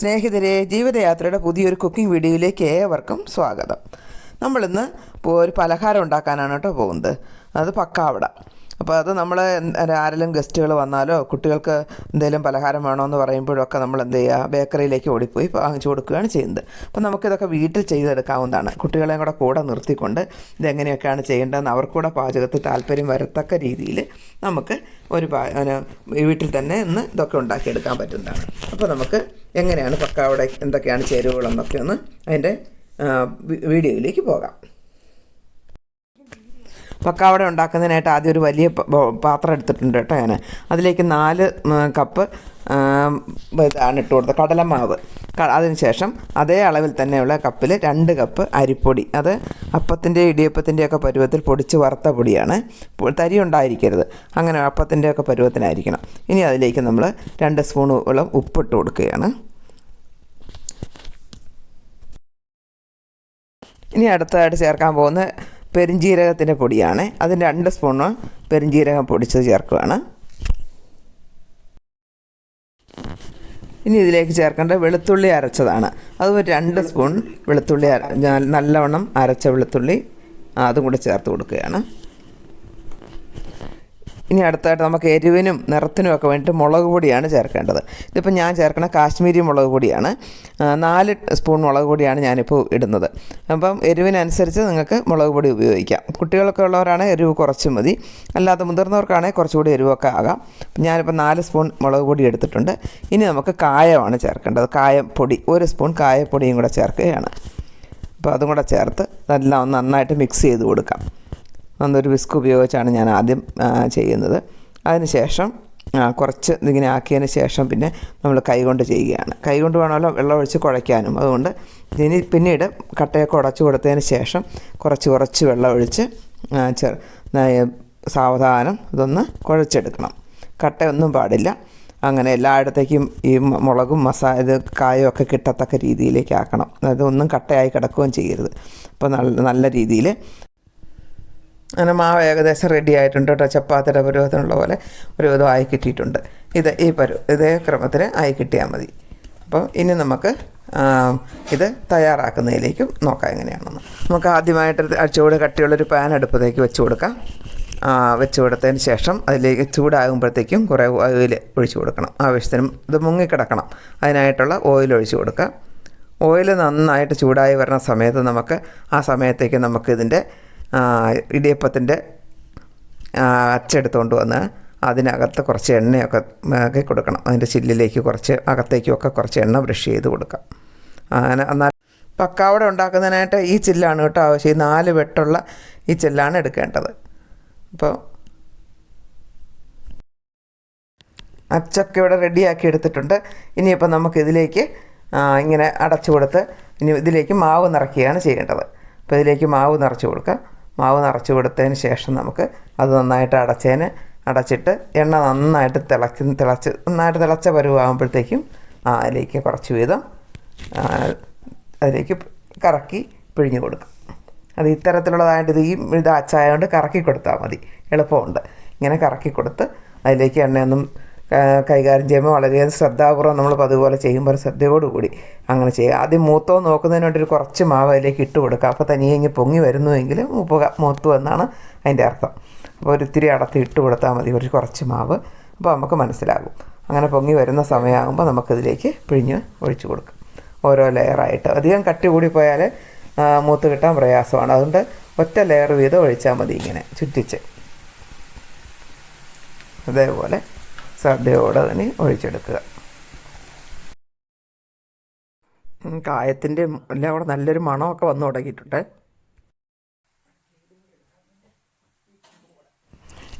സ്നേഹിതരെ ജീവിതയാത്രയുടെ പുതിയൊരു കുക്കിംഗ് വീഡിയോയിലേക്ക് ഏവർക്കും സ്വാഗതം. നമ്മളിന്ന് ഒരു പലഹാരം ഉണ്ടാക്കാനാണ് കേട്ടോ പോകുന്നത്. അത് പക്കാവട. അപ്പോൾ അത് നമ്മൾ ആരെങ്കിലും ഗസ്റ്റുകൾ വന്നാലോ കുട്ടികൾക്ക് എന്തെങ്കിലും പലഹാരം വേണമെന്ന് പറയുമ്പോഴൊക്കെ നമ്മൾ എന്ത് ചെയ്യുക ബേക്കറിയിലേക്ക് ഓടിപ്പോയി വാങ്ങിച്ചു കൊടുക്കുകയാണ് ചെയ്യുന്നത്. അപ്പോൾ നമുക്കിതൊക്കെ വീട്ടിൽ ചെയ്തെടുക്കാവുന്നതാണ്. കുട്ടികളെയും കൂടെ കൂടെ നിർത്തിക്കൊണ്ട് ഇതെങ്ങനെയൊക്കെയാണ് ചെയ്യേണ്ടതെന്ന് അവർക്കൂടെ പാചകത്തിൽ താല്പര്യം വരത്തക്ക രീതിയിൽ നമുക്ക് ഒരു വീട്ടിൽ തന്നെ ഇന്ന് ഇതൊക്കെ ഉണ്ടാക്കിയെടുക്കാൻ പറ്റുന്നതാണ്. അപ്പോൾ നമുക്ക് എങ്ങനെയാണ് പക്കാവട എന്തൊക്കെയാണ് ചേരുവകളെന്നൊക്കെ ഒന്ന് അതിന്റെ വീഡിയോയിലേക്ക് പോകാം. പക്കാവട ഉണ്ടാക്കുന്നതിനായിട്ട് ആദ്യം ഒരു വലിയ പാത്രം എടുത്തിട്ടുണ്ട് കേട്ടോ ഞാൻ അതിലേക്ക് നാല് കപ്പ് ഇതാണ് ഇട്ട് കൊടുത്തത്. കടലമാവ്. അതിനുശേഷം അതേ അളവിൽ തന്നെയുള്ള കപ്പിൽ രണ്ട് കപ്പ് അരിപ്പൊടി. അത് അപ്പത്തിന്റെ ഇടിയപ്പത്തിന്റെയൊക്കെ പരുവത്തിൽ പൊടിച്ച് വറുത്ത പൊടിയാണ്. തരി ഉണ്ടായിരിക്കരുത്. അങ്ങനെ അപ്പത്തിന്റെയൊക്കെ പരുവത്തിനായിരിക്കണം. ഇനി അതിലേക്ക് നമ്മൾ രണ്ട് സ്പൂണോളം ഉപ്പിട്ട് കൊടുക്കുകയാണ്. ഇനി അടുത്തതായിട്ട് ചേർക്കാൻ പോകുന്ന പെരിഞ്ജീരകത്തിന്റെ പൊടിയാണ്. അതിന് രണ്ട് സ്പൂണ് പെരിഞ്ജീരകം പൊടിച്ചത് ചേർക്കുകയാണ്. ഇനി ഇതിലേക്ക് ചേർക്കേണ്ട വെളുത്തുള്ളി അരച്ചതാണ്. അത് ഒരു രണ്ട് സ്പൂൺ വെളുത്തുള്ളി അര നല്ലവണ്ണം അരച്ച വെളുത്തുള്ളി അതും കൂടെ ചേർത്ത് കൊടുക്കുകയാണ്. ഇനി അടുത്തായിട്ട് നമുക്ക് എരിവിനും നിറത്തിനും ഒക്കെ വേണ്ടിയിട്ട് മുളക് പൊടിയാണ് ചേർക്കേണ്ടത്. ഇതിപ്പോൾ ഞാൻ ചേർക്കണ കാശ്മീരി മുളക് പൊടിയാണ്. നാല് സ്പൂൺ മുളക് പൊടിയാണ് ഞാനിപ്പോൾ ഇടുന്നത്. അപ്പം എരിവിനനുസരിച്ച് നിങ്ങൾക്ക് മുളക് പൊടി ഉപയോഗിക്കാം. കുട്ടികളൊക്കെ ഉള്ളവരാണെങ്കിൽ എരിവ് കുറച്ച് മതി. അല്ലാതെ മുതിർന്നവർക്കാണെങ്കിൽ കുറച്ചുകൂടി എരിവൊക്കെ ആകാം. ഞാനിപ്പോൾ നാല് സ്പൂൺ മുളക് പൊടി എടുത്തിട്ടുണ്ട്. ഇനി നമുക്ക് കായമാണ് ചേർക്കേണ്ടത്. കായം പൊടി. ഒരു സ്പൂൺ കായപ്പൊടിയും കൂടെ ചേർക്കുകയാണ്. അപ്പോൾ അതും കൂടെ ചേർത്ത് നല്ല നന്നായിട്ട് മിക്സ് ചെയ്ത് കൊടുക്കാം. അന്നൊരു വിസ്ക് ഉപയോഗിച്ചാണ് ഞാൻ ആദ്യം ചെയ്യുന്നത്. അതിനുശേഷം കുറച്ച് ഇങ്ങനെ ആക്കിയതിന് ശേഷം പിന്നെ നമ്മൾ കൈകൊണ്ട് ചെയ്യുകയാണ്. കൈകൊണ്ട് വേണമല്ലോ വെള്ളം ഒഴിച്ച് കുഴയ്ക്കാനും. അതുകൊണ്ട് ഇനി പിന്നീട് കട്ടയൊക്കെ ഉടച്ചു കൊടുത്തതിന് ശേഷം കുറച്ച് കുറച്ച് വെള്ളം ഒഴിച്ച് ചെറു സാവധാനം ഇതൊന്ന് കുഴച്ചെടുക്കണം. കട്ടയൊന്നും പാടില്ല. അങ്ങനെ എല്ലായിടത്തേക്കും ഈ മുളകും മസാല ഇത് കായും ഒക്കെ കിട്ടത്തക്ക രീതിയിലേക്ക് ആക്കണം. അതൊന്നും കട്ടയായി കിടക്കുകയും ചെയ്യരുത്. അപ്പോൾ നല്ല നല്ല രീതിയിൽ അങ്ങനെ മാവ് ഏകദേശം റെഡി ആയിട്ടുണ്ട് കേട്ടോ. ചപ്പാത്തിയുടെ പരുവത്തിനുള്ള പോലെ ഒരു വിധം ആയി കിട്ടിയിട്ടുണ്ട്. ഇത് ഈ പരു ഇതേ ക്രമത്തിൽ ആയി കിട്ടിയാൽ മതി. അപ്പോൾ ഇനി നമുക്ക് ഇത് തയ്യാറാക്കുന്നതിലേക്കും നോക്കാം എങ്ങനെയാണെന്ന്. നമുക്ക് ആദ്യമായിട്ട് അടിച്ചുകൂടെ കട്ടിയുള്ളൊരു പാൻ അടുപ്പത്തേക്ക് വെച്ച് കൊടുക്കാം. വെച്ച് കൊടുത്തതിന് ശേഷം അതിലേക്ക് ചൂടാകുമ്പോഴത്തേക്കും കുറേ ഓയിൽ ഒഴിച്ചു കൊടുക്കണം. ആവശ്യത്തിനും ഇത് മുങ്ങിക്കിടക്കണം. അതിനായിട്ടുള്ള ഓയിൽ ഒഴിച്ചു കൊടുക്കുക. ഓയിൽ നന്നായിട്ട് ചൂടായി വരുന്ന സമയത്ത് നമുക്ക് ആ സമയത്തേക്ക് നമുക്കിതിന്റെ ഇടിയപ്പത്തിന്റെ അച്ചെടുത്തുകൊണ്ട് വന്ന് അതിനകത്ത് കുറച്ച് എണ്ണയൊക്കെ ആക്കി കൊടുക്കണം. അതിന്റെ ചില്ലിലേക്ക് കുറച്ച് അകത്തേക്കുമൊക്കെ കുറച്ച് എണ്ണ ബ്രഷ് ചെയ്ത് കൊടുക്കാം. അങ്ങനെ എന്നാൽ പക്കാവട ഉണ്ടാക്കുന്നതിനായിട്ട് ഈ ചില്ലാണ് കേട്ടോ ആവശ്യം. ഈ നാല് വെട്ടുള്ള ഈ ചില്ലാണ് എടുക്കേണ്ടത്. അപ്പോൾ അച്ചൊക്കെ ഇവിടെ റെഡിയാക്കി എടുത്തിട്ടുണ്ട്. ഇനിയിപ്പോൾ നമുക്കിതിലേക്ക് ഇങ്ങനെ അടച്ചു കൊടുത്ത് ഇനി ഇതിലേക്ക് മാവ് നിറയ്ക്കുകയാണ് ചെയ്യേണ്ടത്. അപ്പോൾ ഇതിലേക്ക് മാവ് നിറച്ച് കൊടുക്കുക മാവ് നിറച്ച് കൊടുത്തതിന് ശേഷം നമുക്ക് അത് നന്നായിട്ട് അടച്ചതിന് അടച്ചിട്ട് എണ്ണ നന്നായിട്ട് തിളച്ച് തിളച്ച് നന്നായിട്ട് തിളച്ച പരുവാകുമ്പോഴത്തേക്കും അതിലേക്ക് കുറച്ച് വീതം അതിലേക്ക് കറക്കി പിഴിഞ്ഞു കൊടുക്കും. അത് ഇത്തരത്തിലുള്ളതായിട്ട് ഇത് ഈ ഇത് അച്ചായതുകൊണ്ട് കറക്കി കൊടുത്താൽ മതി. എളുപ്പമുണ്ട്. ഇങ്ങനെ കറക്കി കൊടുത്ത് അതിലേക്ക് എണ്ണയൊന്നും കൈകാര്യം ചെയ്യുമ്പോൾ വളരെയധികം ശ്രദ്ധാപൂർവം നമ്മൾ അതുപോലെ ചെയ്യുമ്പോൾ ശ്രദ്ധയോടുകൂടി അങ്ങനെ ചെയ്യുക. ആദ്യം മൂത്തോ നോക്കുന്നതിന് വേണ്ടി ഒരു കുറച്ച് മാവ് അതിലേക്ക് ഇട്ട് കൊടുക്കുക. അപ്പോൾ തനിയെ ഇങ്ങനെ പൊങ്ങി വരുന്നുവെങ്കിൽ മൂപ്പ മൂത്തു എന്നാണ് അതിന്റെ അർത്ഥം. അപ്പോൾ ഒരിത്തിരി അടത്ത് ഇട്ട് കൊടുത്താൽ മതി. ഒരു കുറച്ച് മാവ്. അപ്പോൾ നമുക്ക് മനസ്സിലാകും. അങ്ങനെ പൊങ്ങി വരുന്ന സമയമാകുമ്പോൾ നമുക്കിതിലേക്ക് പിഴിഞ്ഞ് ഒഴിച്ചു കൊടുക്കും. ഓരോ ലെയറായിട്ട്. അധികം കട്ടി കൂടിപ്പോയാൽ പോയാൽ മൂത്ത് കിട്ടാൻ പ്രയാസമാണ്. അതുകൊണ്ട് ഒറ്റ ലെയർ വീതം ഒഴിച്ചാൽ മതി ഇങ്ങനെ ചുറ്റിച്ച്. അതേപോലെ ശ്രദ്ധയോടെ തന്നെ ഒഴിച്ചെടുക്കുക കായത്തിന്റെ എല്ലാം കൂടെ നല്ലൊരു മണമൊക്കെ വന്നു തുടങ്ങിയിട്ടുണ്ട്.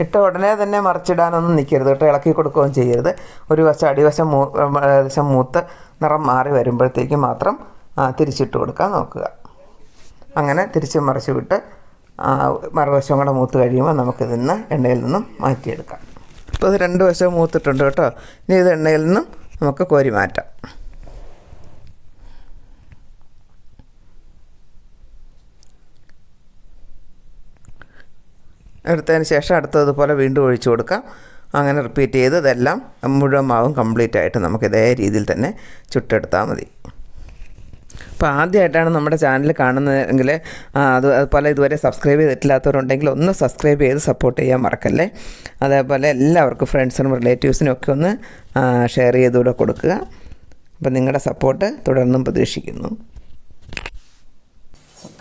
ഇട്ട ഉടനെ തന്നെ മറിച്ചിടാനൊന്നും നിൽക്കരുത് കേട്ടോ ഇളക്കി കൊടുക്കുകയും ചെയ്യരുത്. ഒരു വശം അടിവശം മൂ ഏകദേശം മൂത്ത് നിറം മാറി വരുമ്പോഴത്തേക്ക് മാത്രം തിരിച്ചിട്ട് കൊടുക്കാൻ നോക്കുക. അങ്ങനെ തിരിച്ച് മറിച്ച് വിട്ട് മറുവശം കൂടെ മൂത്ത് കഴിയുമ്പോൾ നമുക്കിതിൽ നിന്ന് എണ്ണയിൽ നിന്നും മാറ്റിയെടുക്കാം. ഇപ്പോൾ അത് രണ്ട് വശവും മൂത്തിട്ടുണ്ട് കേട്ടോ. ഇനി ഇത് എണ്ണയിൽ നിന്നും നമുക്ക് കോരി മാറ്റാം. എടുത്തതിന് ശേഷം അടുത്തതുപോലെ വീണ്ടും ഒഴിച്ചു കൊടുക്കാം. അങ്ങനെ റിപ്പീറ്റ് ചെയ്ത് ഇതെല്ലാം മുഴുവൻ മാവും കംപ്ലീറ്റ് ആയിട്ട് നമുക്ക് ഇതേ രീതിയിൽ തന്നെ ചുട്ടെടുത്താൽ മതി. അപ്പോൾ ആദ്യമായിട്ടാണ് നമ്മുടെ ചാനൽ കാണുന്നതെങ്കിൽ അത് അതുപോലെ ഇതുവരെ സബ്സ്ക്രൈബ് ചെയ്തിട്ടില്ലാത്തവരുണ്ടെങ്കിൽ ഒന്ന് സബ്സ്ക്രൈബ് ചെയ്ത് സപ്പോർട്ട് ചെയ്യാൻ മറക്കല്ലേ? അതേപോലെ എല്ലാവർക്കും ഫ്രണ്ട്സിനും റിലേറ്റീവ്സിനും ഒക്കെ ഒന്ന് ഷെയർ ചെയ്തുകൂടെ കൊടുക്കുക. അപ്പോൾ നിങ്ങളുടെ സപ്പോർട്ട് തുടർന്നും പ്രതീക്ഷിക്കുന്നു.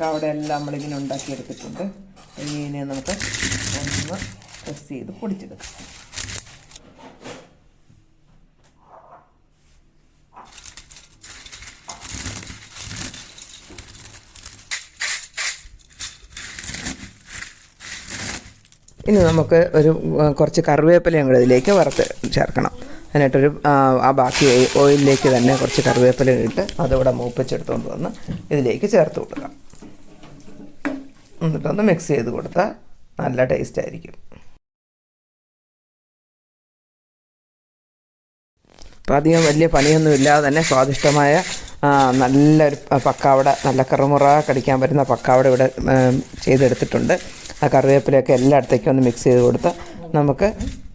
അവിടെ എല്ലാം നമ്മളിങ്ങനെ ഉണ്ടാക്കിയെടുത്തിട്ടുണ്ട്. ഇനി നമുക്ക് ഒന്ന് പ്രസ് ചെയ്ത് പൊടിച്ചെടുക്കാം. ഇനി നമുക്ക് ഒരു കുറച്ച് കറിവേപ്പിലയും കൂടെ ഇതിലേക്ക് വറുത്ത് ചേർക്കണം. അതിനായിട്ടൊരു ആ, ബാക്കി ഓയിലിലേക്ക് തന്നെ കുറച്ച് കറിവേപ്പില ഇട്ട് അതിവിടെ മൂപ്പിച്ചെടുത്തുകൊണ്ട് വന്ന് ഇതിലേക്ക് ചേർത്ത് കൊടുക്കാം. എന്നിട്ടൊന്ന് മിക്സ് ചെയ്ത് കൊടുത്താൽ നല്ല ടേസ്റ്റ് ആയിരിക്കും. അപ്പോൾ അധികം വലിയ പണിയൊന്നും ഇല്ലാതെ തന്നെ സ്വാദിഷ്ടമായ നല്ലൊരു പക്കാവട നല്ല കറുമുറ കടിക്കാൻ പറ്റുന്ന പക്കാവട ഇവിടെ ചെയ്തെടുത്തിട്ടുണ്ട്. ആ കറിവേപ്പിലയൊക്കെ എല്ലായിടത്തേക്കും ഒന്ന് മിക്സ് ചെയ്ത് കൊടുത്ത് നമുക്ക്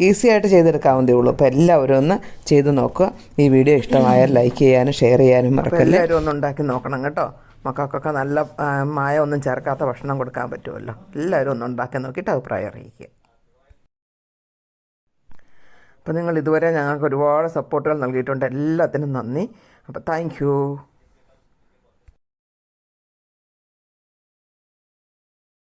ഈസി ആയിട്ട് ചെയ്തെടുക്കാവുന്നതേ ഉള്ളൂ. അപ്പോൾ എല്ലാവരും ഒന്ന് ചെയ്ത് നോക്കുക. ഈ വീഡിയോ ഇഷ്ടമായാൽ ലൈക്ക് ചെയ്യാനും ഷെയർ ചെയ്യാനും മറക്കല്ലേ? എല്ലാവരും ഒന്ന് ഉണ്ടാക്കി നോക്കണം കേട്ടോ. മക്കൾക്കൊക്കെ നല്ല മായ ഒന്നും ചേർക്കാത്ത ഭക്ഷണം കൊടുക്കാൻ പറ്റുമല്ലോ. എല്ലാവരും ഒന്ന് ഉണ്ടാക്കി നോക്കിയിട്ട് അഭിപ്രായം അറിയിക്കുക. അപ്പോൾ നിങ്ങൾ ഇതുവരെ ഞങ്ങൾക്ക് ഒരുപാട് സപ്പോർട്ടുകൾ നൽകിയിട്ടുണ്ട്. എല്ലാത്തിനും നന്ദി. അപ്പോൾ താങ്ക് യു